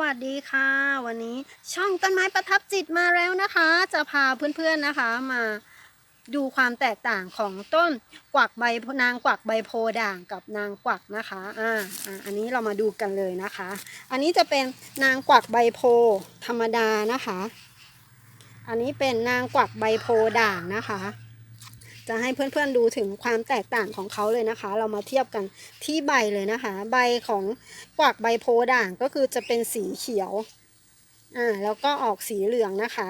วัสดีค่ะ วันนี้ช่องต้นไม้ประทับจิตมาแล้วนะคะ จะพาเพื่อนๆนะคะมาดูความแตกต่างของต้นกวักใบนางกวักใบโพด่างกับนางกวักนะคะอ่าอันนี้เรามาดูกันเลยนะคะ อันนี้จะเป็นนางกวักใบโพธรรมดานะคะ อันนี้เป็นนางกวักใบโพด่างนะคะ จะให้เพื่อนๆดูถึงความแตกต่างของเขาเลยนะคะ เรามาเทียบกันที่ใบเลยนะคะ ใบของกวักใบโพด่างก็คือจะเป็นสีเขียวอ่าแล้วก็ออกสีเหลืองนะคะ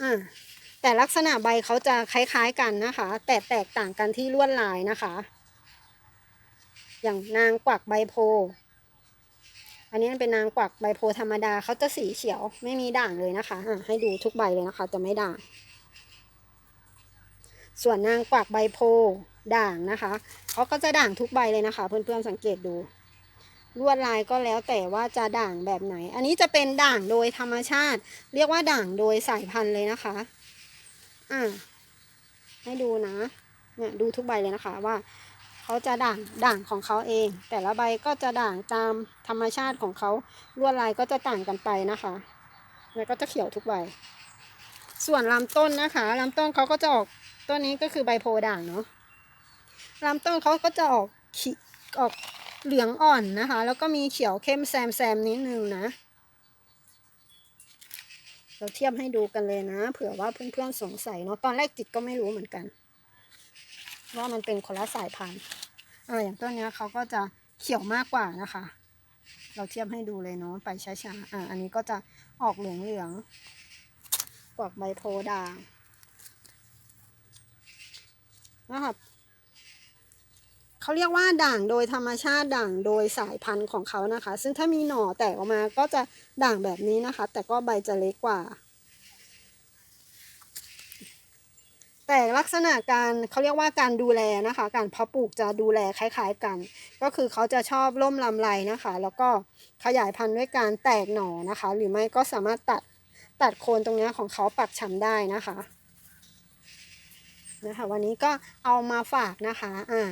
อ่าแต่ลักษณะใบเขาจะคล้ายๆกันนะคะ แต่แตกต่างกันที่ลวดลายนะคะ อย่างนางกวักใบโพ อันนี้เป็นนางกวักใบโพธรรมดาเขาจะสีเขียวไม่มีด่างเลยนะคะอ่าให้ดูทุกใบเลยนะคะ จะไม่ด่าง ส่วนนางกวักใบโพด่างนะคะเขาก็จะด่างทุกใบเลยนะคะ เพื่อนๆสังเกตดู ลวดลายก็แล้วแต่ว่าจะด่างแบบไหน อันนี้จะเป็นด่างโดยธรรมชาติ เรียกว่าด่างโดยสายพันธุ์เลยนะคะ อ่าให้ดูนะ เนี่ยดูทุกใบเลยนะคะว่าเขาจะด่างด่างของเขาเอง แต่ละใบก็จะด่างตามธรรมชาติของเขาลวดลายก็จะต่างกันไปนะคะแล้วก็จะเขียวทุกใบ ส่วนลำต้นนะคะลำต้นเขาก็จะออก ต้นนี้ก็คือใบโพด่างเนาะลำต้นเขาก็จะออกขีออกเหลืองอ่อนนะคะ แล้วก็มีเขียวเข้มแซมแซมนิดนึงนะ เราเทียบให้ดูกันเลยนะ เผื่อว่าเพื่อนๆสงสัยเนาะตอนแรกจิตก็ไม่รู้เหมือนกัน ว่ามันเป็นคนละสายพันธุ์เอออย่างต้นนี้เขาก็จะเขียวมากกว่านะคะ เราเทียบให้ดูเลยเนาะไปช้าๆอ่าอันนี้ก็จะออกเหลืองๆกวักใบโพด่าง นะครับ เขาเรียกว่าด่างโดยธรรมชาติด่างโดยสายพันธุ์ของเขานะคะ ซึ่งถ้ามีหน่อแตกออกมาก็จะด่างแบบนี้นะคะ แต่ก็ใบจะเล็กกว่า แต่ลักษณะการเขาเรียกว่าการดูแลนะคะ การเพาะปลูกจะดูแลคล้ายๆกัน ก็คือเขาจะชอบร่มลำไรนะคะ แล้วก็ขยายพันธุ์ด้วยการแตกหน่อนะคะ หรือไม่ก็สามารถตัดตัดโคนตรงนี้ของเขาปักฉ่ำได้นะคะ นะคะ วันนี้ก็เอามาฝากนะคะอ่า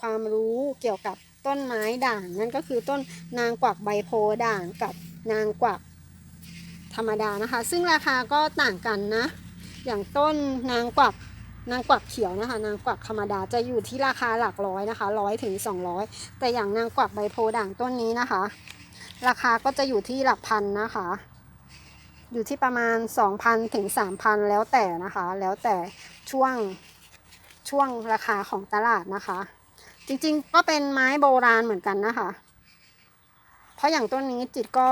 ความรู้เกี่ยวกับต้นไม้ด่าง นั่นก็คือต้นนางกวักใบโพด่างกับนางกวักธรรมดานะคะ ซึ่งราคาก็ต่างกันนะ อย่างต้นนางกวักนางกวักเขียวนะคะ นางกวักธรรมดาจะอยู่ที่ราคาหลักร้อยนะคะร้อยถึงสองร้อยแต่อย่างนางกวักใบโพด่างต้นนี้นะคะ ราคาก็จะอยู่ที่หลักพันนะคะ อยู่ที่ประมาณ 2,000ถึง3,000 แล้วแต่นะคะ แล้วแต่ ช่วงช่วงราคาของตลาดนะคะ จริงๆก็เป็นไม้โบราณเหมือนกันนะคะ เพราะอย่างต้นนี้จิตก็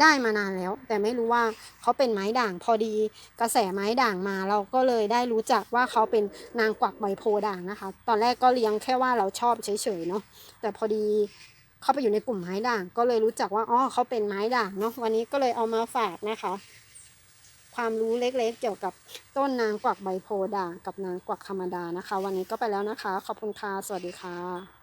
ได้มานานแล้ว แต่ไม่รู้ว่าเขาเป็นไม้ด่างพอดีกระแสไม้ด่างมาเราก็เลยได้รู้จักว่าเขาเป็นนางกวักใบโพด่างนะคะ ตอนแรกก็เลี้ยงแค่ว่าเราชอบเฉยๆเนาะแต่พอดีเข้าไปอยู่ในกลุ่มไม้ด่าง ก็เลยรู้จักว่าอ๋อเขาเป็นไม้ด่างเนาะวันนี้ก็เลยเอามาฝากนะคะ ความรู้เล็กๆ เกี่ยวกับต้นนางกวักใบโพด่างกับนางกวักธรรมดานะคะ วันนี้ก็ไปแล้วนะคะ ขอบคุณค่ะ สวัสดีค่ะ